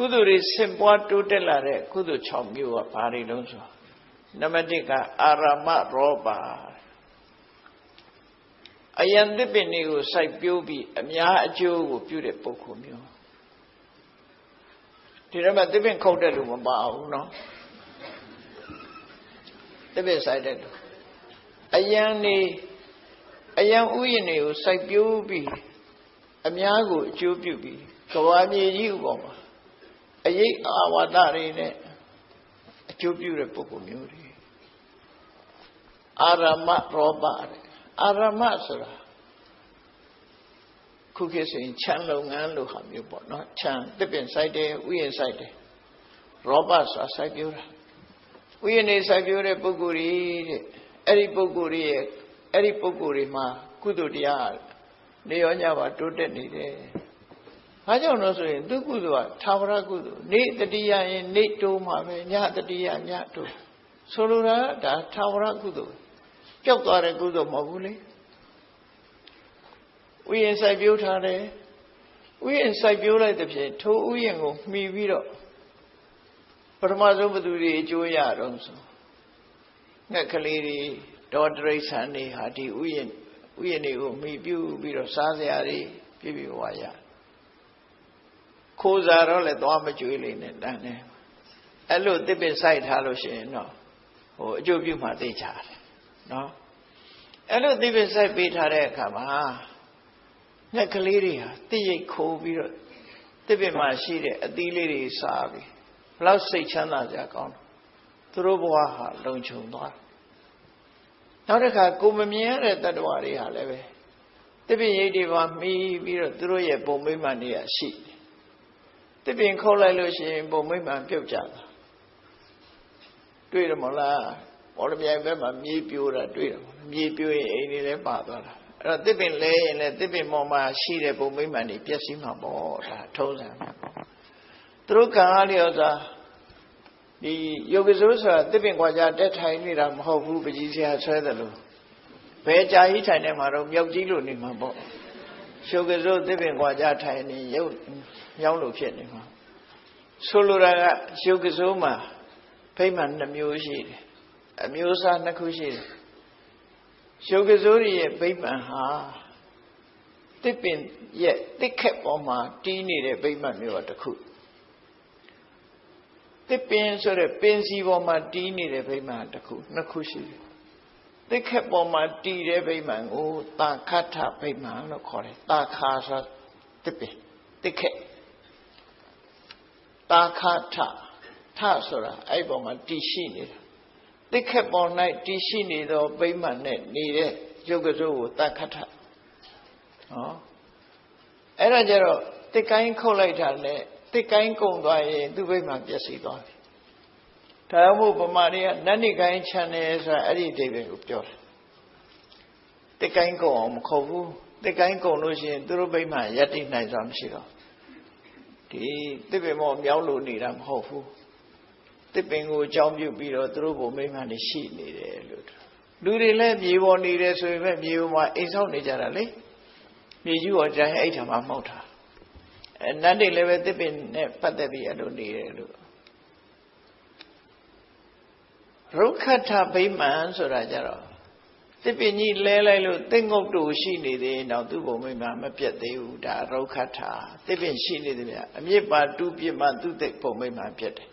ကုသိုလ်တွေဆင့်ပွားတိုးတက်လာတဲ့ကုသိုလ်6မျိုးကဘာတွေလုံးဆိုနံပါတ်1ကအာရမရောပါအယံသစ်ပင်တွေကိုစိုက်ပျိုးပြီးအများအကျိုးကိုပြုတဲ့ပုဂ္ဂိုလ်မျိုးဒီတော့မှသစ်ပင်ခုတ်တဲ့လူမပါဘူးเนาะသစ်ပင်စိုက်တဲ့လူအယံနေအယံဥယျာဉ်တွေကိုစိုက်ပျိုးပြီးအများကိုအကျိုးပြုပြီးကဘာမြေကြီးဥပေါ်မှာ အရေးအာဝါဒတွေနဲ့အကျိုးပြုတဲ့ပုဂ္ဂိုလ်မျိုးတွေအာရမရောပတဲ့အာရမဆိုတာခုခေတ်ဆိုရင်ခြံလုပ်ငန်းလို့ဟာမျိုးပေါ့နော်ခြံတစ်ပင်စိုက်တယ်ဥယျာဉ်စိုက်တယ်ရောပဆိုတာစိုက်ပျိုးတာဥယျာဉ်နေစိုက်ပျိုးတဲ့ပုဂ္ဂိုလ်ကြီးတဲ့အဲ့ဒီပုဂ္ဂိုလ်ရဲ့အဲ့ဒီပုဂ္ဂိုလ်တွေမှာကုသိုလ်တရားနေရောညပါတိုးတက်နေတယ်။ ဘာကြောင့်လို့ဆိုရင်သူကုသိုလ်ကသာဝရကုသိုလ်နေတတိယရင်နေတိုးမှာပဲညတတိယညတိုးဆိုလိုတာဒါသာဝရကုသိုလ်ပျောက်သွားတဲ့ကုသိုလ်မဟုတ်ဘူးလေဥယျာဉ်စိုက်ပျိုးထားတယ်ဥယျာဉ်စိုက်ပျိုးလိုက်တဲ့ဖြင့်ထိုဥယျာဉ်ကိုမှီပြီးတော့ပထမဆုံးဘသူတွေအကျိုးရတော့ဆိုငှက်ကလေးတွေဒေါ်တရိษံတွေဟာဒီဥယျာဉ်ဥယျာဉ်တွေကိုမှီပြုပြီးတော့စားစရာတွေပြည့်ပြည့်ဝရ ခိုးစားတော့လည်းသွားမကြွေးလိမ့်နဲ့တန်းနေအဲ့လိုတစ်ပစ်စိုက်ထားလို့ရှိရင်တော့ဟိုအကျိုးပြုမှသိချတယ်နော်အဲ့လိုတစ်ပစ်စိုက်ပေးထားတဲ့အခါမှာငှက်ကလေးတွေဟာတိရိတ်ခိုးပြီးတော့တစ်ပစ်မှာရှိတဲ့အသီးလေးတွေစားပြီးဘလောက်စိတ်ချမ်းသာစရာကောင်းတယ်သူတို့ဘဝဟာလုံခြုံသွားနောက်တစ်ခါကိုမမြင်ရတဲ့တ attva တွေဟာလည်းပဲတပည့်ရိတ်တွေပါမှီပြီးတော့သူတို့ရဲ့ပုံမိမ့်မှန်တွေကရှိတယ် တပည့်ခုတ်လိုက်လို့ရှိရင်ပုံမိမ့်မှန်ပြုတ်ကြတာတွေ့တယ်မလားဘောလမြိုင်ဘက်မှာမြေပြိုးတာတွေ့တယ်မြေပြိုးရင်အိမ်တွေလည်းပါသွားတာအဲ့တော့တပည့်လဲရင်လည်းတပည့်မော်မှာရှိတဲ့ပုံမိမ့်မှန်တွေပျက်စီးမှာပေါ့ဒါထုံးစံပေါ့သူတို့ကံအားလျော်စွာဒီယောဂဇိုးဆိုတာတစ်ပင်ကွာကြတက်ထိုင်နေတာမဟုတ်ဘူးပကြီးဆရာဆွဲတယ်လို့ဘယ်ကြာကြီးထိုင်နေမှာတော့မြောက်ကြီးလို့နေမှာပေါ့ ယောဂဇိုးတစ်ပင်ကွာကြထိုင်နေရုပ်မြောင်းလို့ဖြစ်နေမှာဆိုလိုတာကယောဂဇိုးမှာဖိမှန်နှမျိုးရှိတယ်အမျိုးအစားနှစ်ခုရှိတယ်ယောဂဇိုးရဲ့ဗိမှန်ဟာတစ်ပင်ရဲ့တစ်ခက်ပေါ်မှာတီးနေတဲ့ဗိမှန်မျိုးကတစ်ခုတစ်ပင်ဆိုတဲ့ပင်စီပေါ်မှာတီးနေတဲ့ဗိမာန်တစ်ခုနှစ်ခုရှိတယ်။ တစ်ခက်ပေါ်မှာတီးတဲ့ဗိမာန်ကိုတာခတ်ထဗိမာန်လို့ခေါ်တယ်။တာခါဆိုတစ်ပင်တစ်ခက်တာခတ်ထထဆိုတာအဲ့ပေါ်မှာတီးရှိနေတာ။တစ်ခက်ပေါ်၌တီးရှိနေသောဗိမာန်နဲ့နေတဲ့ရုပ်ကစိုးကိုတာခတ်ထ။ဟောအဲ့ဒါကြတော့တစ်ကိုင်းခုတ်လိုက်တာနဲ့တစ်ကိုင်းကုံသွားရင်သူ့ဘိမှပျက်စီးသွားပြီ ဒါကြောင့်မို့ဗမာတွေကနတ်နိကိုင်းခြံတယ်ဆိုတာအဲ့ဒီအဓိပ္ပာယ်ကိုပြောတယ်တစ်ကိုင်းကုံအောင်မခုတ်ဘူးတစ်ကိုင်းကုံလို့ရှိရင်သူတို့ဘိမှယက်တိနိုင်စွာမရှိတော့ဒီတစ်ပင်မောမြောက်လို့နေတာမဟုတ်ဘူးတစ်ပင်ကိုအကြောင်းပြုပြီးတော့သူတို့ဘုံမိမှနေရှိနေတယ်လို့လူတွေလည်းမြေပေါ်နေတယ်ဆိုရင်ပဲမြေပေါ်မှာအိမ်ဆောက်နေကြတာလေမြေကြီးပေါ်တိုင်းအဲ့ထာမှာမဟုတ်တာအဲနတ်တွေလည်းပဲတစ်ပင်နဲ့ပတ်သက်ပြီးအဲ့လိုနေတယ်လို့ ရုက္ခထဗိမာန်ဆိုတာကြတော့တစ်ပင်ကြီးလဲလိုက်လို့သိငုတ်တူရှိနေသေးရင်တော့သူ့ဘုံမိမမပြတ်သေးဘူးဒါရုက္ခထတစ်ပင်ရှိနေတယ်ဗျအမြစ်ပါတူးပြစ်မှသူ့သိဘုံမိမပြတ်တယ်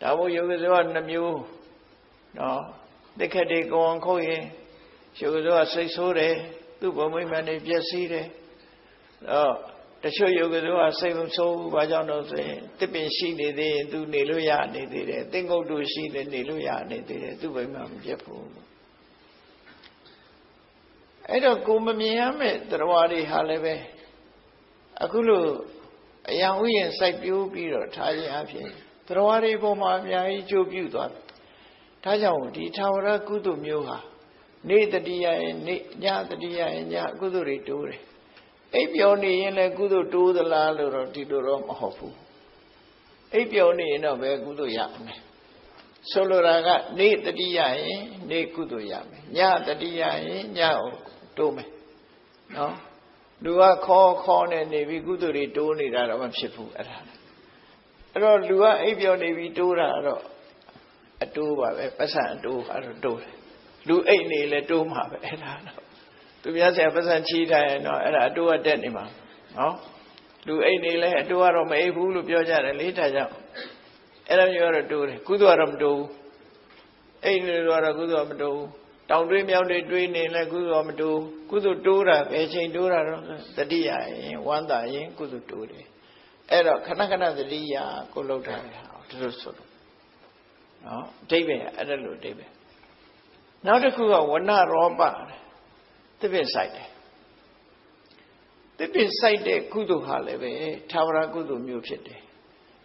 ဒါဘုယောဂဇောကနှမျိုးနော်တစ်ခက်တွေကောင်းခုတ်ရင်ယောဂဇောကစိတ်ဆိုးတယ်သူ့ဘုံမိမနေပြည့်စည်တယ်တော့ တချို့ယောဂတို့ကစိတ်မဆိုးဘူးဘာကြောင့်လို့ဆိုရင်တစ်ပင်ရှိနေသေးရင်သူနေလို့ရနေသေးတယ်သင်္ကုတ်တူရှိနေနေလို့ရနေသေးတယ်သူ့ဘိမှမပြတ်ဘူးအဲ့တော့ကိုမမြင်ရမဲ့တရားတွေဟာလည်းပဲအခုလို့အယံဥယျာဉ်စိုက်ပျိုးပြီးတော့ထားခြင်းအဖြစ်တရားတွေပေါ်မှာအများကြီးကြိုးပြုသွားတယ်ဒါကြောင့်ဒီထာဝရကုသိုလ်မျိုးဟာနေတတိယရဲ့နေညတတိယရဲ့ညကုသိုလ်တွေတိုးတယ် အိပ်ပျော်နေရင်လည်းကုသိုလ်တိုးသလားလို့တော့ဒီလိုတော့မဟုတ်ဘူးအိပ်ပျော်နေရင်တော့ပဲကုသိုလ်ရမယ်ဆိုလိုတာကနေတတိယရင်နေကုသိုလ်ရမယ်ညတတိယရင်ညကိုတိုးမယ်နော်လူကခေါ်ခေါ်နေနေပြီးကုသိုလ်တွေတိုးနေတာတော့မဖြစ်ဘူးအဲ့ဒါအဲ့တော့လူကအိပ်ပျော်နေပြီးတိုးတာတော့အတိုးပါပဲပတ်စံအတိုးကတော့တိုးတယ်လူအိပ်နေလဲတိုးမှာပဲအဲ့ဒါတော့ သူများဆရာပတ်စံချီးထားရင်တော့အဲ့ဒါအတိုးကတက်နေမှာနော်လူအိပ်နေလဲအတိုးကတော့မအိပ်ဘူးလို့ပြောကြတယ်လေဒါကြောင့်အဲ့ဒါမျိုးကတော့တိုးတယ်ကုသိုလ်ကတော့မတိုးဘူးအိပ်နေလို့ကတော့ကုသိုလ်မတိုးဘူးတောင်တွေးမြောက်တွေတွေးနေလဲကုသိုလ်မတိုးကုသိုလ်တိုးတာဘယ်ချိန်တိုးတာတော့တတိယရင်ဝမ်းသာရင်ကုသိုလ်တိုးတယ်အဲ့တော့ခဏခဏတတိယကိုလှုပ်ထားတယ်ဟာဒီလိုဆိုလို့နော်အတိပ္ပယ်အဲ့ဒါလိုအတိပ္ပယ်နောက်တစ်ခုကဝဏရောပ သစ်ပင်ဆိုင်တယ်သစ်ပင်ဆိုင်တဲ့ကုသိုလ်ဟာလည်းပဲသာဝရကုသိုလ်မျိုးဖြစ်တယ်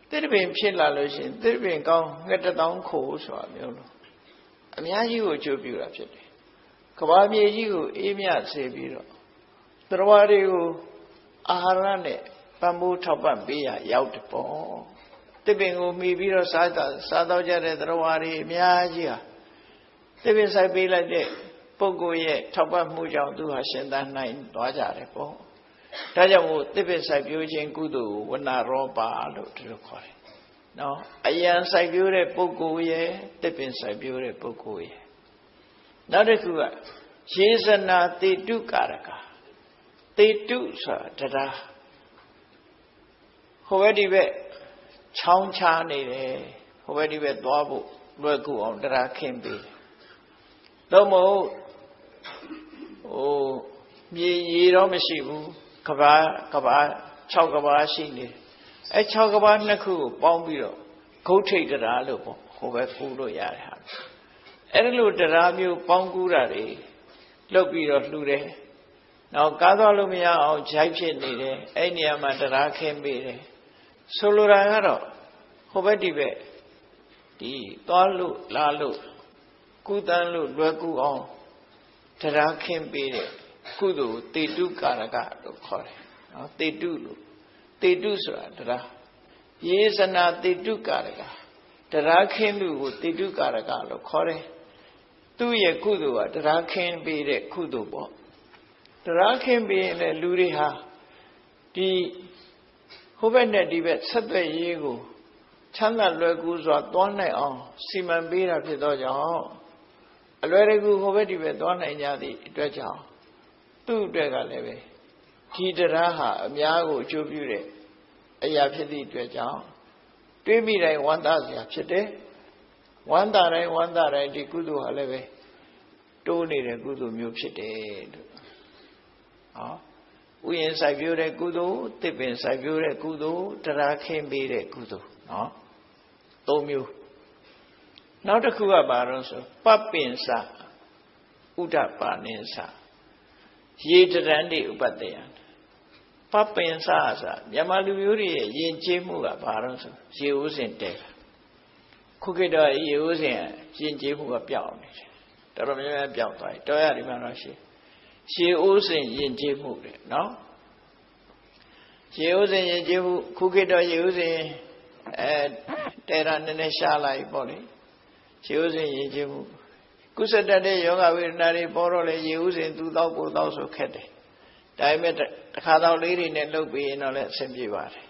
သစ်ပင်ဖြစ်လာလို့ရှိရင်သစ်ပင်ကောင်းငှက်တထောင်ခိုးဆိုတာမျိုးလို့အများကြီးကိုအကျိုးပြုတာဖြစ်တယ်ကဘာမြေကြီးကိုအေးမြစေပြီးတော့တရားတွေကိုအာဟာရနဲ့ပံ့ပိုးထောက်ပံ့ပေးရရောက်တယ်ပေါ့တပင်ကိုမှီပြီးတော့စားတာစားတော့ကြတဲ့တရားတွေအများကြီးဟာတပင်ဆိုင်ပေးလိုက်တဲ့ ပုဂ္ဂိုလ်ရဲ့ထောက်ပံ့မှုကြောင့်သူဟာရှင်သန်နိုင်သွားကြတယ်ပေါ့ဒါကြောင့်မို့တပင်ဆိုင်ပြိုးခြင်းကုသိုလ်ဝဏရောပါလို့ဒီလိုခေါ်တယ်နော်အယံစိုက်ပျိုးတဲ့ပုဂ္ဂိုလ်ရဲ့တစ်ပင်စိုက်ပျိုးတဲ့ပုဂ္ဂိုလ်ရဲ့နောက်တစ်ခုကယေဇနာတေတုကာရကတေတုဆိုတာတရားဟိုဘက်ဒီဘက်ချောင်းချားနေတယ်ဟိုဘက်ဒီဘက်သွားဖို့လွယ်ကူအောင်တရားခင်းပေးတယ်တော့မဟုတ် ဟိုမြေရေတော့မရှိဘူးကဘာကဘာ6ကဘာရှိနေတယ်အဲ6ကဘာနှစ်ခုကိုပေါင်းပြီးတော့ဂုတ်ထိတ်တရားလို့ပေါ့ဟိုပဲကူလို့ရတယ်ဟာအဲ့လိုတရားမျိုးပေါင်းကူးတာတွေလုပ်ပြီးတော့လှူတယ်နောက်ကားသွားလို့မရအောင်ဂျိုက်ဖြစ်နေတယ်အဲ့နေရာမှာတရားခင်းပေးတယ်ဆိုလိုတာကတော့ဟိုဘက်ဒီဘက်ဒီသွားလို့လာလို့ကုသန်းလို့လွယ်ကူအောင် တရားခင်းပေးတဲ့ကုသိုလ်တေတုကာရကလို့ခေါ်တယ်နော်တေတုလို့တေတုဆိုတာတရားယေဇနာတေတုကာရကတရားခင်းမှုကိုတေတုကာရကလို့ခေါ်တယ်သူ့ရဲ့ကုသိုလ်ကတရားခင်းပေးတဲ့ကုသိုလ်ပေါ့တရားခင်းပေးတဲ့လူတွေဟာဒီဟိုဘက်နဲ့ဒီဘက်ဆက်သွယ်ရေးကိုချမ်းသာလွယ်ကူစွာသွားနိုင်အောင်စီမံပေးတာဖြစ်သောကြောင့် အလွယ်တကူဟိုဘက်ဒီဘက်သွားနိုင်ကြသည့်အတွက်ကြောင့်သူ့အတွက်ကလည်းပဲဒီတရားဟာအများကိုအကျိုးပြုတဲ့အရာဖြစ်သည့်အတွက်ကြောင့်တွေးမိတိုင်းဝမ်းသာစရာဖြစ်တယ်ဝမ်းသာတိုင်းဝမ်းသာတိုင်းဒီကုသိုလ်ဟာလည်းပဲတိုးနေတဲ့ကုသိုလ်မျိုးဖြစ်တယ်လို့ဟောဥယျာဉ်စိုက်ပျိုးတဲ့ကုသိုလ်တစ်ပင်စိုက်ပျိုးတဲ့ကုသိုလ်တရားခင်းပေးတဲ့ကုသိုလ်နော်သုံးမျိုး နောက်တစ်ခုကဘာလို့ဆိုပပ္ပင်္စဥဒ္ဒပါနိသရေတရန်တိဥပတ္တယပပ္ပင်္စဆိုမြန်မာလူမျိုးတွေရဲ့ယဉ်ကျေးမှုကဘာလို့ဆိုရေဦးစင်တဲခုခေတ်တော့ရေဦးစင်ယဉ်ကျေးမှုကပျောက်နေတယ်တော်တော်များများပျောက်သွားပြီတော်ရဒီမှာတော့ရှိရေဦးစင်ယဉ်ကျေးမှုတဲ့နော်ရေဦးစင်ယဉ်ကျေးမှုခုခေတ်တော့ရေဦးစင်အဲတဲရနည်းနည်းရှားလိုက်ပေါ့လေ ရေဦးစင်ယဉ်ကျေးမှုကုသတတ်တဲ့ယောဂဝေဒနာတွေပေါ်တော့လေရေဦးစင်သူတော့ကိုတော့ဆိုခက်တယ်ဒါပေမဲ့တစ်ခါတော့လေးတွေနဲ့လှုပ်ပြီးရင်တော့လည်းအဆင်ပြေပါတယ်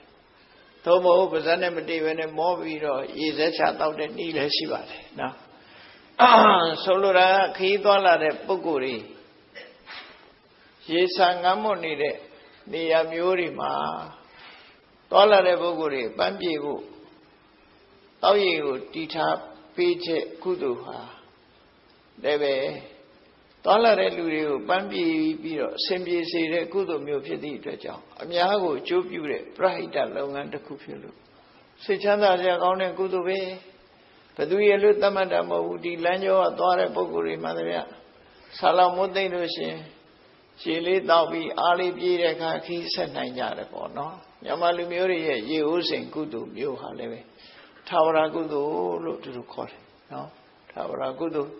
သို့မဟုတ်ပါဇက်နဲ့မတည်ဘဲနဲ့မောပြီးတော့ရေစက်ချတောက်တဲ့နှီးလည်းရှိပါတယ်နော်ဆိုလိုတာခီးသွားလာတဲ့ပုဂ္ဂိုလ်တွေရေဆာငမ်းမွတ်နေတဲ့နေရာမျိုးတွေမှာသွားလာတဲ့ပုဂ္ဂိုလ်တွေပန်းပြေဖို့တောက်ရည်ကိုတီထား ပေးချက်ကုသိုလ်ဟာလည်းပဲသွားလာတဲ့လူတွေကိုပန်းပြေပြီးတော့အဆင်ပြေစေတဲ့ကုသိုလ်မျိုးဖြစ်သည့်အတွက်ကြောင့်အများကိုအကျိုးပြုတဲ့ပရဟိတလုပ်ငန်းတစ်ခုဖြစ်လို့စိတ်ချမ်းသာစရာကောင်းတဲ့ကုသိုလ်ပဲဘသူရဲ့လို့တတ်မှတ်တာမဟုတ်ဘူးဒီလမ်းကျောကသွားတဲ့ပုဂ္ဂိုလ်တွေမှန်တယ်ဗျဆာလောင်မွတ်သိမ့်လို့ရှင်ရှည်လေးတောက်ပြီးအားလေးပြေးတဲ့အခါခီးဆက်နိုင်ကြတယ်ပေါ့နော်မြန်မာလူမျိုးတွေရဲ့ရေဦးစိန်ကုသိုလ်မျိုးဟာလည်းပဲ သာဝရကုသိုလ်လို့သူတို့ခေါ်တယ်နော်သာဝရကုသိုလ်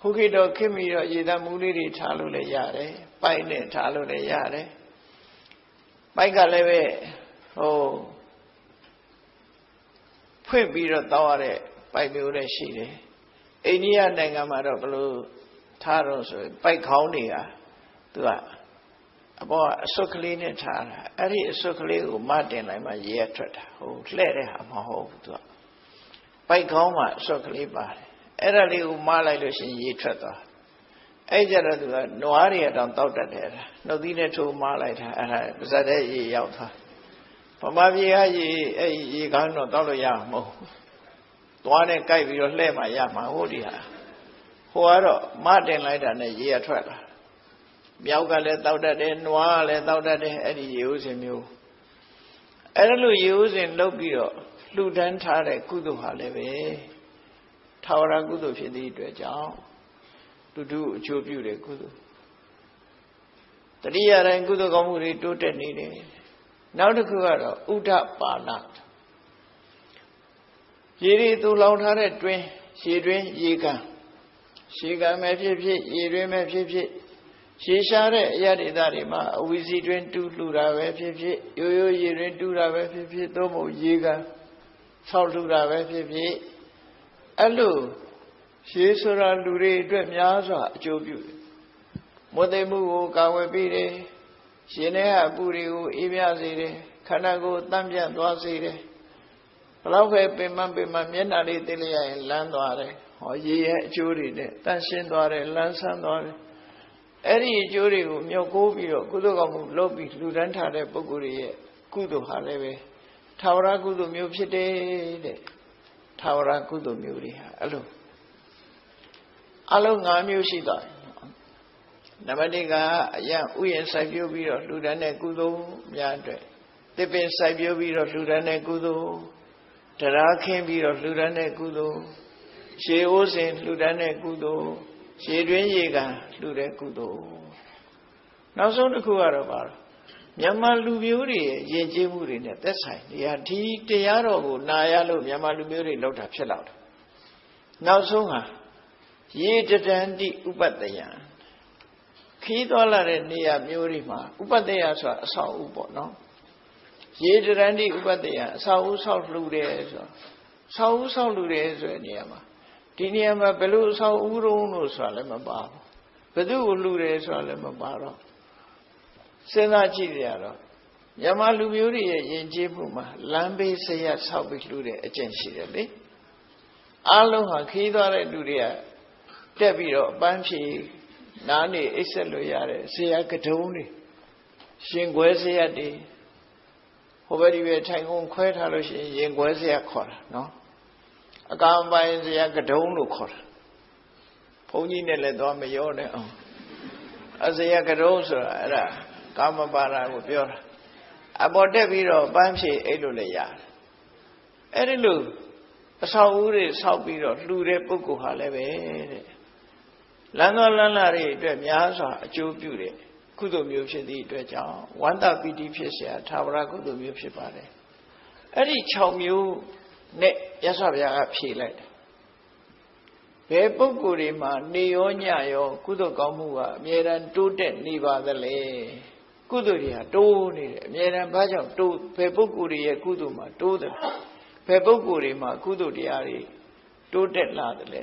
ခုခေတ်တော့ခင်ပြီးတော့ရေသားမူလေးတွေထားလို့လည်းရတယ်ပိုက်နဲ့ထားလို့လည်းရတယ်ပိုက်ကလည်းပဲဟိုဖွင့်ပြီးတော့တောက်ရတဲ့ပိုက်မျိုးလည်းရှိတယ်အိန္ဒိယနိုင်ငံမှာတော့ဘလို့ထားတော့ဆိုပိုက်ခေါင်းတွေကသူက အပေါ်ကအစွတ်ကလေးနဲ့ထားတာအဲ့ဒီအစွတ်ကလေးကိုမတင်လိုက်မှရေရထွက်တာဟိုလှဲ့တဲ့ဟာမဟုတ်ဘူးသူကပိုက်ကောင်းမှအစွတ်ကလေးပါတယ်အဲ့ဒါလေးကိုမလိုက်လို့ရှိရင်ရေထွက်သွားအဲ့ကြတော့သူကနွားတွေတောင်တောက်တတ်တယ်အဲ့ဒါနှုတ်သီးနဲ့ထိုးမလိုက်တာအဲ့ဒါပါဇက်တဲ့ရေရောက်သွားဗမာပြည်ကရေအဲ့ရေကောင်းတော့တောက်လို့ရမှာမဟုတ်ဘူးသွားနဲ့ကြိုက်ပြီးတော့လှဲ့မှရမှာဟုတ်ဒီဟာဟိုကတော့မတင်လိုက်တာနဲ့ရေရထွက်လာ မြောက်ကလည်းတောက်တတ်တယ်နွားကလည်းတောက်တတ်တယ်အဲ့ဒီရေဥစဉ်မျိုးအဲ့ဒါလို့ရေဥစဉ်လုပ်ပြီးတော့လှူဒန်းထားတဲ့ကုသိုလ်ဟာလည်းပဲထာဝရကုသိုလ်ဖြစ်သည့်အတွက်ကြောင့်တူတူအကျိုးပြုတဲ့ကုသိုလ်တတိယတိုင်းကုသိုလ်ကောင်းမှုတွေတိုးတက်နေတယ်နောက်တစ်ခုကတော့ဥဒ္ဓပါဏရေရီသူလောင်ထားတဲ့တွင်းရေတွင်းရေကန်ရေကန်ပဲဖြစ်ဖြစ်ရေတွင်းပဲဖြစ်ဖြစ် ရှေရှားတဲ့အရာဒေသတွေမှာအဝီစီတွင်တူးလှူတာပဲဖြစ်ဖြစ်ရိုးရိုးရေတွင်တူးတာပဲဖြစ်ဖြစ်သို့မဟုတ်ရေကဆောက်လှူတာပဲဖြစ်ဖြစ်အဲ့လိုရှေးဆိုတာလူတွေအတွက်များစွာအကျိုးပြုတယ်မွတ်သိမှုကိုကာဝယ်ပေးတယ်ရှင်ထဲကအပူတွေကိုအေးမြစေတယ်ခန္ဓာကိုယ်တန့်ပြန့်သွားစေတယ်ဘလောက်ပဲပင်မပင်မမျက်နှာလေးသိလိုက်ရရင်လန်းသွားတယ်ဟောရေရဲ့အကျိုးတွေနဲ့တန့်ရှင်းသွားတယ်လန်းဆန်းသွားတယ် အဲ့ဒီအကျိုးတွေကိုမြုပ်ကိုးပြီးတော့ကုသိုလ်ကောင်းမှုလုပ်ပြီးလူတန်းထားတဲ့ပုဂ္ဂိုလ်တွေရဲ့ကုသိုလ်ဟာလည်းပဲထာဝရကုသိုလ်မျိုးဖြစ်တယ်တဲ့ထာဝရကုသိုလ်မျိုးတွေဟာအဲ့လိုအလုံး၅မျိုးရှိသွားတယ်နံပါတ်၁ကအရဥယျာဉ်စိုက်ပျိုးပြီးတော့လူတန်းတဲ့ကုသိုလ်များအတွက်တစ်ပင်စိုက်ပျိုးပြီးတော့လူတန်းတဲ့ကုသိုလ်တရားခင်းပြီးတော့လူတန်းတဲ့ကုသိုလ်ရှေးအိုးစဉ်လူတန်းတဲ့ကုသိုလ် ရှည်တွင်းရေကလှူတဲ့ကုသိုလ်နောက်ဆုံးတစ်ခုကတော့ပါတော့မြန်မာလူမျိုးတွေရဲ့ယဉ်ကျေးမှုတွေနဲ့သက်ဆိုင်နေရာဒီတရားတော်ကိုနာရလို့မြန်မာလူမျိုးတွေလောက်တာဖြစ်လောက်တယ်နောက်ဆုံးဟာရေတတန်တိဥပတ္တယံခီးသွားလာတဲ့နေရာမျိုးတွေမှာဥပတ္တယဆိုတာအဆောက်အဦပေါ့နော်ရေတရန်တိဥပတ္တယအဆောက်အဦဆောက်လှူတယ်ဆိုတော့ဆောက်အဦဆောက်လှူတယ်ဆိုတဲ့နေရာမှာ ဒီနေရာမှာဘယ်လိုအဆောင်ဦးရုံးလို့ဆိုတာလည်းမပါဘူးဘယ်သူ့ကိုလှူတယ်ဆိုတာလည်းမပါတော့စဉ်းစားကြည့်ရတော့မြန်မာလူမျိုးတွေရဲ့ယဉ်ကျေးမှုမှာလမ်းဘေးဆရာဆောက်ပြီးလှူတဲ့အကျင့်ရှိတယ်လေအားလုံးဟာခီးသွားတဲ့လူတွေကတက်ပြီးတော့အပန်းဖြေနားနေအိတ်ဆက်လို့ရတဲ့ဆရာကတုံးတွေရှင်ခွဲဆရာတွေဟိုဘက်ဒီဘက်ထိုင်ကုန်ခွဲထားလို့ရှိရင်ရင်ခွဲဆရာခေါ်တာနော် အကံပိုင်စရာကဒုံလို့ခေါ်တာဘုန်းကြီးနဲ့လည်းသွားမရောနဲ့အောင်အစရာကဒုံဆိုတာအဲ့ဒါကာမပါဒကိုပြောတာအပေါ်တက်ပြီးတော့ပန်းဖြေအဲ့လိုလည်းရတယ်အဲ့ဒီလိုအဆောက်အဦတွေဆောက်ပြီးတော့လှူတဲ့ပုဂ္ဂိုလ်ဟာလည်းပဲတဲ့လမ်းတော်လမ်းလာတွေအတွက်များစွာအကျိုးပြုတဲ့ကုသိုလ်မျိုးဖြစ်သည့်အတွက်ကြောင့်ဝန္တပီတိဖြစ်เสียသာဝရကုသိုလ်မျိုးဖြစ်ပါတယ်အဲ့ဒီ6မျိုးနဲ့ ရသော်ဗျာကဖြေလိုက်တယ်ဘယ်ပုဂ္ဂိုလ်တွေမှာနေရောညရောကုသိုလ်ကောင်းမှုကအမြဲတမ်းတိုးတက်နေပါသလဲကုသိုလ်တွေဟာတိုးနေတယ်အမြဲတမ်းဘာကြောင့်တိုးဘယ်ပုဂ္ဂိုလ်တွေရဲ့ကုသိုလ်မှာတိုးတယ်ဘယ်ပုဂ္ဂိုလ်တွေမှာကုသိုလ်တရားတွေတိုးတက်လာတယ်လဲ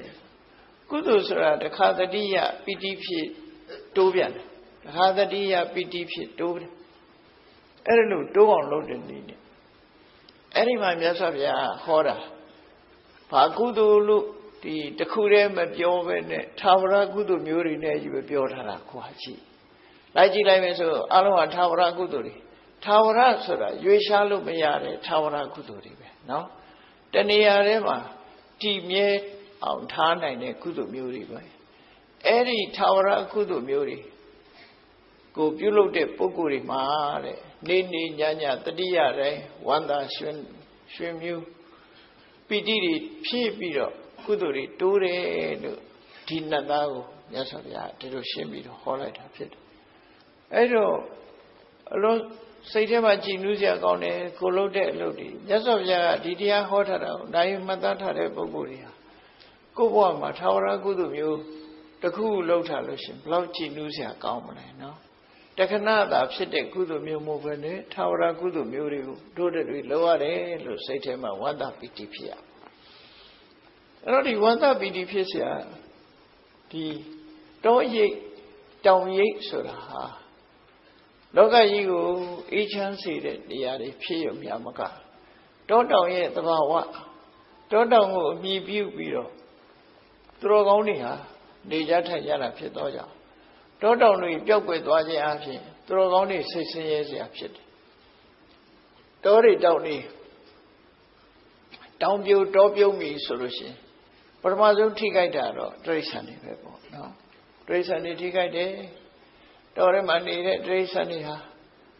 ကုသိုလ်ဆိုတာတခါတတိယပီတိဖြစ်တိုးပြန်တယ်တခါတတိယပီတိဖြစ်တိုးတယ်အဲ့ဒါလို့တိုးအောင်လုပ်တဲ့နည်းနဲ့အဲ့ဒီမှာမြတ်စွာဘုရားဟောတာ ဘာကုသိုလ်လို့ဒီတခုတည်းမပြောပဲနဲ့သာဝရကုသိုလ်မျိုးတွေနဲ့ကြီးပဲပြောထားတာခွာကြည့်လိုက်ကြည့်လိုက်မယ်ဆိုအလုံးဟာသာဝရကုသိုလ်တွေသာဝရဆိုတာရွေရှားလို့မရတဲ့သာဝရကုသိုလ်တွေပဲเนาะတဏှာထဲမှာတည်မြဲအောင်ထားနိုင်တဲ့ကုသိုလ်မျိုးတွေပဲအဲ့ဒီသာဝရကုသိုလ်မျိုးတွေကိုပြုလုပ်တဲ့ပုဂ္ဂိုလ်တွေမှာတဲ့နေနေညညတတိယတိုင်းဝန္တာရွှင်ရွှင်မြူ ပီတိတွေဖြည့်ပြီးတော့ကုသိုလ်တွေတိုးတယ်လို့ဒီနတ်သားကိုမြတ်စွာဘုရားဒီလိုရှင်းပြီးတော့ဟောလိုက်တာဖြစ်တယ်အဲ့တော့အလုံးစိတ်ထဲမှာကြည်နူးစရာကောင်းတယ်ကိုလုပ်တဲ့အလုပ်တွေမြတ်စွာဘုရားကဒီတရားဟောထားတာကိုနိုင်မှတ်သားထားတဲ့ပုဂ္ဂိုလ်တွေဟာကိုယ့်ဘဝမှာထာဝရကုသိုလ်မျိုးတစ်ခုလောက်ထားလို့ရှင်ဘလောက်ကြည်နူးစရာကောင်းမလဲနော် တခဏသာဖြစ်တဲ့ကုသိုလ်မျိုးမဟုတ်ဘဲနဲ့ထာဝရကုသိုလ်မျိုးတွေကိုတို့တဲ့တွေလောရတယ်လို့စိတ်ထဲမှာဝန္တာပီတိဖြစ်ရအဲ့တော့ဒီဝန္တာပီတိဖြစ်เสียဒီတောရိပ်တောင်ရိပ်ဆိုတာဟာ လောကကြီးကိုအေးချမ်းစေတဲ့နေရာတွေဖြစ်ရမြမကတောတောင်ရဲ့သဘာဝတောတောင်ကိုအမိပြုပြီးတော့သူတော်ကောင်းတွေဟာနေကြထိုင်ကြတာဖြစ်တော့ကြောင့် တောတောင်တွေပျောက်ကွယ်သွားခြင်းအပြင်သူတော်ကောင်းတွေစိတ်ဆင်းရဲစရာဖြစ်တယ်တောတွေတောင်တွေတောင်ပြိုတောပြုံးပြီဆိုလို့ရှိရင်ပထမဆုံးထိခိုက်တာတော့တိရစ္ဆာန်တွေပဲပေါ့နော်တိရစ္ဆာန်တွေထိခိုက်တယ်တောထဲမှာနေတဲ့တိရစ္ဆာန်တွေဟာ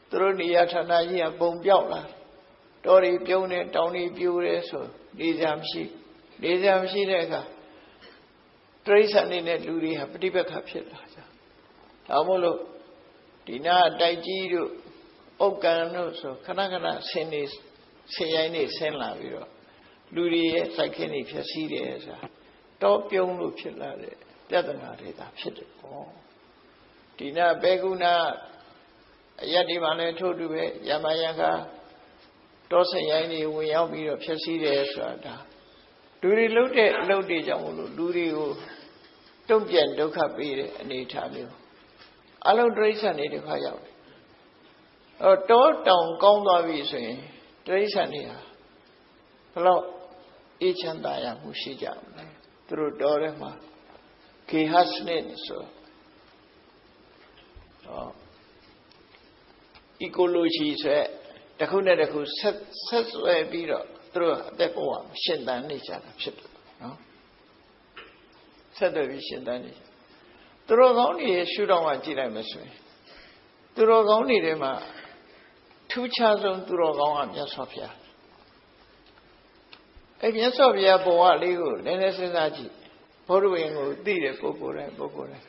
သူတို့နေရာဌာနကြီးကပုံပြောက်လာတောတွေပြုံးတယ်တောင်တွေပြိုတယ်ဆိုနေစရာမရှိနေစရာမရှိတဲ့အခါတိရစ္ဆာန်တွေနဲ့လူတွေဟာပฏิပက္ခဖြစ်လာကြ ဒါမို့လို့ဒီနာတိုက်ကြီးတို့ဥက္ကံတို့ဆိုခဏခဏဆင်းနေဆင်းရိုင်းနေဆင်းလာပြီးတော့လူတွေရဲ့စိုက်ခင်းတွေဖြစ်စည်းတယ်ဆိုတာတောပြုံးလို့ဖြစ်လာတဲ့ပြဿနာတွေသာဖြစ်တယ်ပေါ့ဒီနာဘေကုဏအယက်ဒီမှာလည်းထို့တူပဲယမယံကတောဆင်ရိုင်းတွေဝင်ရောက်ပြီးတော့ဖြစ်စည်းတယ်ဆိုတာဒါလူတွေလှုပ်တဲ့အလုပ်တွေကြောင့်မလို့လူတွေကိုတုံ့ပြန်ဒုက္ခပေးတဲ့အနေအထားမျိုး အလုံးတိရစ္ဆာန်တွေတစ်ခါရောက်တယ်အဲတောတောင်ကောင်းသွားပြီဆိုရင်တိရစ္ဆာန်တွေဟာဘလို့အေးချမ်းသာရမှုရှိကြမလဲသူတို့တော်ထဲမှာခေဟစနစ်ဆိုဟော ecology ဆိုတဲ့တစ်ခုနဲ့တစ်ခုဆက်ဆက်ဆွဲပြီးတော့သူတို့အသက်ဘဝရှင်သန်နေကြတာဖြစ်တယ်နော်ဆက်သွယ်ပြီးရှင်သန်နေ သူတို့ကောင်းတွေရှုထောင့်ကကြည့်လိုက်မယ်ဆိုရင်သူတို့ကောင်းတွေထဲမှာထူးခြားဆုံးသူတော်ကောင်းကမြတ်စွာဘုရားအဲ့မြတ်စွာဘုရားဘဝလေးကိုနည်းနည်းစဉ်းစားကြည့်ဘောဓဝင်ကိုသိတဲ့ပုဂ္ဂိုလ်တိုင်းပုဂ္ဂိုလ်တိုင်း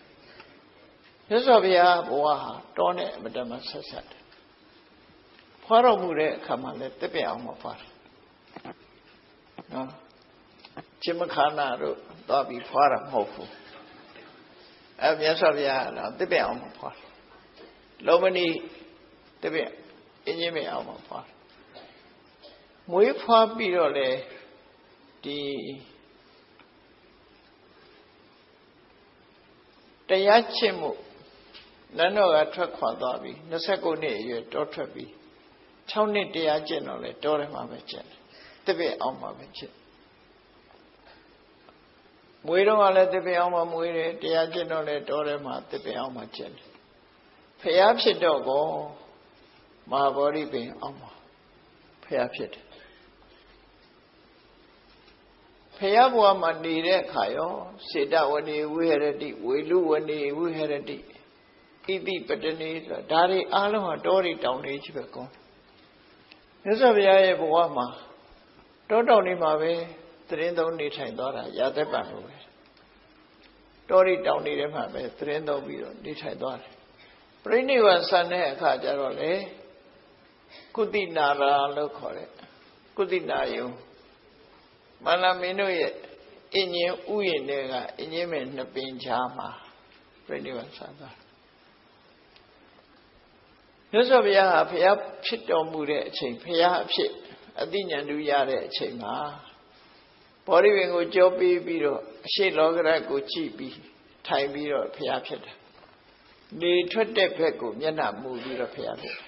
မြတ်စွာဘုရားဘဝဟာတောနဲ့အမတမဆက်ဆက်တယ်ဖွာတော်မူတဲ့အခါမှာလည်းတက်ပြအောင်မဖွာတယ်နော်จิมခါနာတို့သွားပြီးဖွာတာမဟုတ်ဘူး အဲမြတ်စွာဘုရားကတော့တက်ပြအောင်မဖွာလောမဏီတက်ပြအင်းကြီးမအောင်မဖွာမွေးဖွာပြီးတော့လေဒီတရားချစ်မှုနန်းတော်ကထွက်ခွာသွားပြီ29နှစ်အရွယ်တောထွက်ပြီ6နှစ်တရားကျင့်တော့လေတောထဲမှာပဲကျင့်တယ်တပည့်အောင်မှာပဲကျင့် မွေးတော့ကလည်းတပည့်အောင်မှာမွေးတယ်တရားကျင့်တော့လေတောထဲမှာတပည့်အောင်မှာကျင့်တယ်ဖျားဖြစ်တော့ကောမဟာဗောဓိပင်အောင်မှာဖျားဖြစ်တယ်ဖျားဘဝမှာနေတဲ့အခါရောစေတဝနေဝိဟရတိဝေလူဝနေဝိဟရတိဣတိပတနေဆိုတာဒါတွေအားလုံးဟာတောတွေတောင်တွေကြီးပဲကောမြတ်စွာဘုရားရဲ့ဘဝမှာတောတောင်တွေမှာပဲ သတင်းသုံးနေထိုင်သွားတာရာသက်ပံလို့ပဲတောတွေတောင်တွေထဲမှာပဲသတင်းသုံးပြီးတော့နေထိုင်သွားတယ်ပြိဋိဝံဆန်တဲ့အခါကျတော့လေကုသိနာရာလို့ခေါ်တဲ့ကုသိနာယုံမန္လမင်းတို့ရဲ့အင်ញင်းဥယျာဉ်တွေကအင်ញင်းမဲ့နှစ်ပင်ချာမှာပြိဋိဝံဆန်သွားမြတ်စွာဘုရားဟာဘုရားဖြစ်တော်မူတဲ့အချိန်ဘုရားအဖြစ်အသိဉာဏ်တူရတဲ့အချိန်မှာ ဘောဓိဝင်ကိုကြောပေးပြီးတော့အရှိလောကရကိုကြည့်ပြီးထိုင်ပြီးတော့ဘုရားဖြစ်တာနေထွက်တဲ့ဘက်ကိုမျက်နှာမူပြီးတော့ဘုရားဖြစ်တာ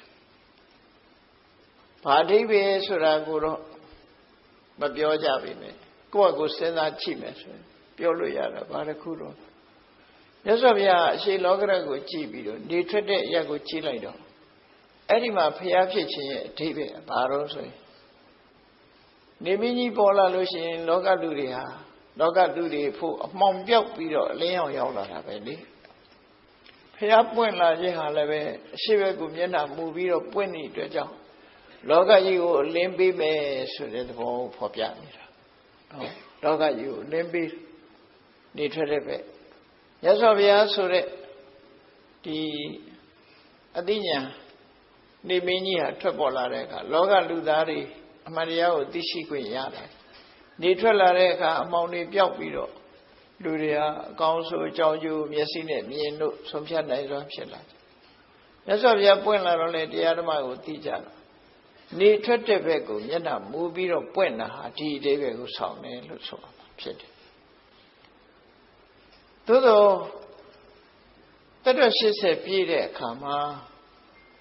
ဘာဒိဗေဆိုတာကိုတော့မပြောကြပါနဲ့ကိုယ့်အကိုစဉ်းစားကြည့်မယ်ဆိုရင်ပြောလို့ရတာဘာတစ်ခုတော့မြတ်စွာဘုရားအရှိလောကရကိုကြည့်ပြီးတော့နေထွက်တဲ့အရာကိုကြည့်လိုက်တော့အဲ့ဒီမှာဖျားဖြစ်ခြင်းရဲ့အဓိပ္ပာယ်ဘာလို့ဆိုရင် နေမင်းကြီးပေါ်လာလို့ရှိရင်လောကလူတွေဟာလောကလူတွေဖို့အမှောင်ပြောက်ပြီးတော့အလင်းရောင်ရောက်လာတာပဲလေဖျားပွင့်လာခြင်းဟာလည်းပဲအရှိဘက်ကိုမျက်နှာမူပြီးတော့ပွင့်နေတဲ့အတွက်ကြောင့်လောကကြီးကိုအလင်းပေးမယ်ဆိုတဲ့သဘောကိုဖော်ပြနေတာဟုတ်လောကကြီးကိုအလင်းပေးနေထွက်တဲ့ပဲမြတ်စွာဘုရားဆိုတဲ့ဒီအသိဉာဏ်နေမင်းကြီးဟာထွက်ပေါ်လာတဲ့အခါလောကလူသားတွေ အမှန်တရားကိုသိရှိခွင့်ရတယ်နေထွက်လာတဲ့အခါအမောင်တွေပျောက်ပြီးတော့လူတွေဟာအကောင်းဆုံးအကြောင်းကျိုးမျက်စိနဲ့မြင်လို့ဆုံးဖြတ်နိုင်စွာဖြစ်လာတယ်မြတ်စွာဘုရားပွင့်လာတော့လေတရားဓမ္မကိုသိကြတာနေထွက်တဲ့ဘက်ကိုမျက်နှာမူပြီးတော့ပွင့်တာဟာဒီအသေးပဲကိုဆောင်တယ်လို့ဆိုမှာဖြစ်တယ်သို့သောတတ်တော်80ပြည့်တဲ့အခါမှာ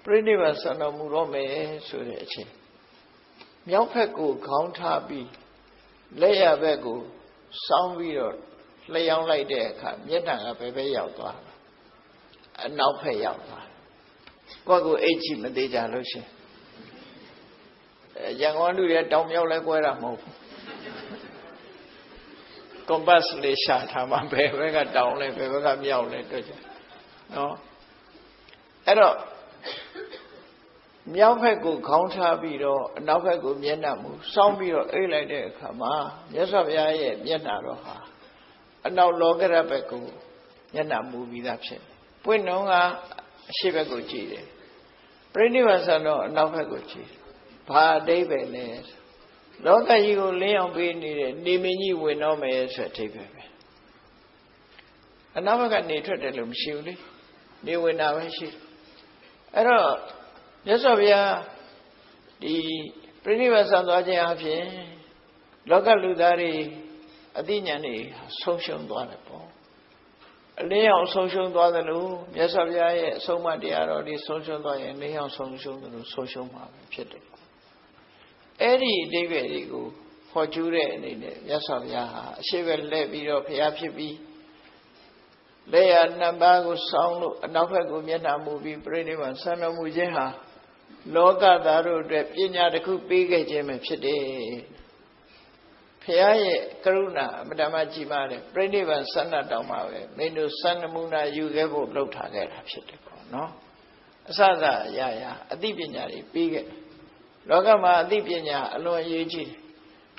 ပြိဋိဘဆန္ဒမူတော့မယ်ဆိုတဲ့အချိန် မြောက်ဘက်ကိုခေါင်းထားပြီးလက်ရဘက်ကိုစောင်းပြီးတော့လျှောင်းလိုက်တဲ့အခါမျက်နှာကဘယ်ဘက်ရောက်သွားအနောက်ဘက်ရောက်သွားကိုယ့်ကိုအိတ်ချမသေးကြလို့ရှင်ရန်ကုန်လူတွေတောင်မြောက်လဲကွဲတာမဟုတ်ဘူးကွန်ပတ်လေးရှာထားမှဘယ်ဘက်ကတောင်လဲဘယ်ဘက်ကမြောက်လဲတွေ့ကြနော်အဲ့တော့ မြောက်ဘက်ကိုခေါင်းထားပြီးတော့အနောက်ဘက်ကိုမျက်နှာမူစောင်းပြီးတော့အိတ်လိုက်တဲ့အခါမှာမြတ်စွာဘုရားရဲ့မျက်နှာတော်ဟာအနောက်လောကရဘက်ကိုမျက်နှာမူပြီးသားဖြစ်ပွင့်တော့ကအရှိဘက်ကိုကြည့်တယ်ပြိဋိဘဆန်တော့အနောက်ဘက်ကိုကြည့်ဘာအတိပဲလဲလောကကြီးကိုလင်းအောင်ပေးနေတဲ့နေမင်းကြီးဝင်တော့မယ်ဆိုတဲ့အတိပဲပဲအနောက်ဘက်ကနေထွက်တယ်လို့မရှိဘူးလေနေဝင်တာပဲရှိအဲ့တော့ မြတ်စွာဘုရားဒီပြိဋိဘဆန်သွားခြင်းအပြင်လောကလူသားတွေအသိဉာဏ်တွေဆုံးရှုံးသွားတယ်ပေါ့အလင်းအောင်ဆုံးရှုံးသွားသလိုမြတ်စွာဘုရားရဲ့အဆုံးအမတရားတော်တွေဆုံးရှုံးသွားရင်လင်းအောင်ဆုံးရှုံးသလိုဆုံးရှုံးမှာပဲဖြစ်တယ်အဲ့ဒီအတိပ္ပယ်တွေကိုခေါ်ကျူးတဲ့အနေနဲ့မြတ်စွာဘုရားဟာအရှိပဲလှည့်ပြီးတော့ဘုရားဖြစ်ပြီးလက်ရနှစ်ပါးကိုစောင်းလို့အနောက်ဘက်ကိုမျက်နှာမူပြီးပြိဋိဘံဆန္ဒမူခြင်းဟာ လောကသားတို့အတွက်ပညာတစ်ခုပေးခဲ့ခြင်းပဲဖြစ်တယ်ဖះရဲ့ကရုဏာအမတမကြီးမားတယ်ပြိဋိဘံဆန္ဒတောင်းပါပဲမင်းတို့စံနမူနာယူခဲ့ဖို့လှုပ်ထားခဲ့တာဖြစ်တယ်ပေါ့နော်အစစအရာရာအသိပညာတွေပေးခဲ့လောကမှာအသိပညာအလွန်အရေးကြီးတယ်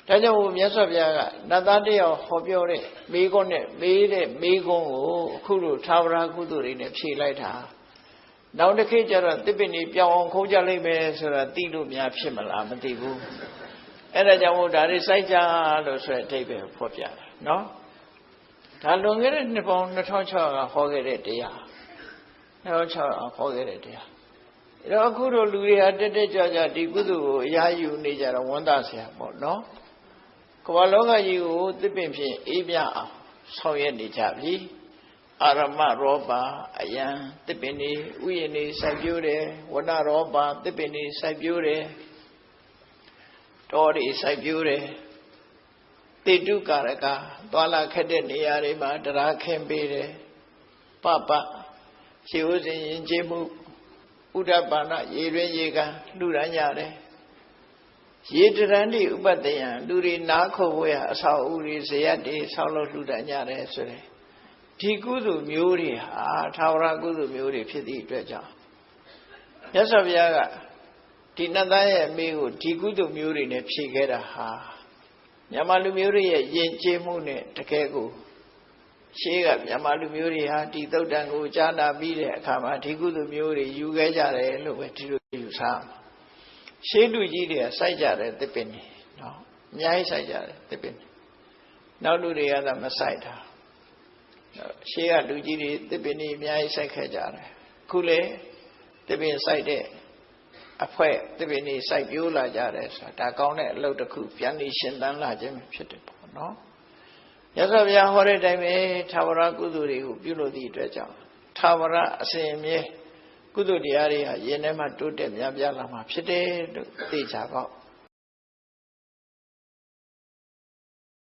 ဒါကြောင့်မြတ်စွာဘုရားကနတ်သားတယောက်ဟောပြောတဲ့မိကုန်းနဲ့မေးတဲ့မိကုန်းကိုအခုလိုသာဝရကုသိုလ်တွေနဲ့ဖြေလိုက်တာ နောက်တစ်ခေတ်ကျတော့တစ်ပင်ကြီးပြောင်းအောင်ခုံးကြလိမ့်မယ်ဆိုတာသိလို့များဖြစ်မလားမသိဘူးအဲ့ဒါကြောင့်မို့ဒါတွေစိုက်ကြလို့ဆိုတဲ့အဓိပ္ပာယ်ဖော်ပြတာနော်ဒါလွန်ခဲ့တဲ့နှစ်ပေါင်း2600ကဟောခဲ့တဲ့တရား2600ဟောခဲ့တဲ့တရားအဲ့တော့အခုတို့လူတွေဟာတက်တက်ကြွကြွဒီကုသိုလ်ကိုအရာယူနေကြတော့ဝန်သားဆရာပေါ့နော်ကမ္ဘာလောကကြီးကိုတစ်ပင်ဖြင့်အေးမြအောင်ဆောင်ရွက်နေကြပြီ အာရမရောပါအယံတစ်ပင်နေဥယျာဉ်နေစိုက်ပျိုးတယ်ဝဏရောပါတစ်ပင်နေစိုက်ပျိုးတယ်တောတွေစိုက်ပျိုးတယ်တေတုကာရကသွာလာခက်တဲ့နေရာတွေမှာတရားခင်းပေးတယ်ပပရှေးဥစဉ်ရင်ကျေးမှုဥဒ္ဒပါဏရေရင်းရေကန်လှူဒန်းကြတယ်ရေတရန်တိဥပတ္တယံလူတွေနားခုတ်ဝဲအဆောက်အဦတွေဇယတ်တွေဆောက်လို့လှူဒန်းကြတယ်ဆိုတဲ့ ဒီကုသိုလ်မျိုးတွေဟာသာဝရကုသိုလ်မျိုးတွေဖြစ်သည့်အတွက်ကြောင့်မြတ်စွာဘုရားကဒီနတ်သားရဲ့အမေကိုဒီကုသိုလ်မျိုးတွေနဲ့ဖြည့်ခဲ့တာဟာမြန်မာလူမျိုးတွေရဲ့ယဉ်ကျေးမှုနဲ့တကယ်ကိုရှေးကမြန်မာလူမျိုးတွေဟာဒီသုတ်တန်ကိုကြားနာပြီးတဲ့အခါမှာဒီကုသိုလ်မျိုးတွေယူခဲ့ကြတယ်လို့ပဲဒီလိုယူဆမှာရှေးလူကြီးတွေကစိုက်ကြတယ်သစ်ပင်တွေနော်အများကြီးစိုက်ကြတယ်သစ်ပင်နောက်လူတွေကသာမစိုက်တာ ရှေးကလူကြီးတွေသစ်ပင်တွေအများကြီးစိုက်ခဲ့ကြတယ်ခုလေသစ်ပင်စိုက်တဲ့အဖွဲ့သစ်ပင်တွေစိုက်ပြိုးလာကြတယ်ဆိုတာဒါကောင်းတဲ့အလုပ်တစ်ခုပြန်နေရှင်သန်လာခြင်းဖြစ်တယ်ပေါ့နော်ရသော်ဗျာဟောတဲ့အတိုင်းပဲသာဝရကုသိုလ်တွေကိုပြုလို့သည့်အတွက်ကြောင့်သာဝရအစဉ်အမြဲကုသိုလ်တရားတွေဟာယင်ထဲမှာတိုးတက်များပြားလာမှာဖြစ်တယ်လို့သိကြပါ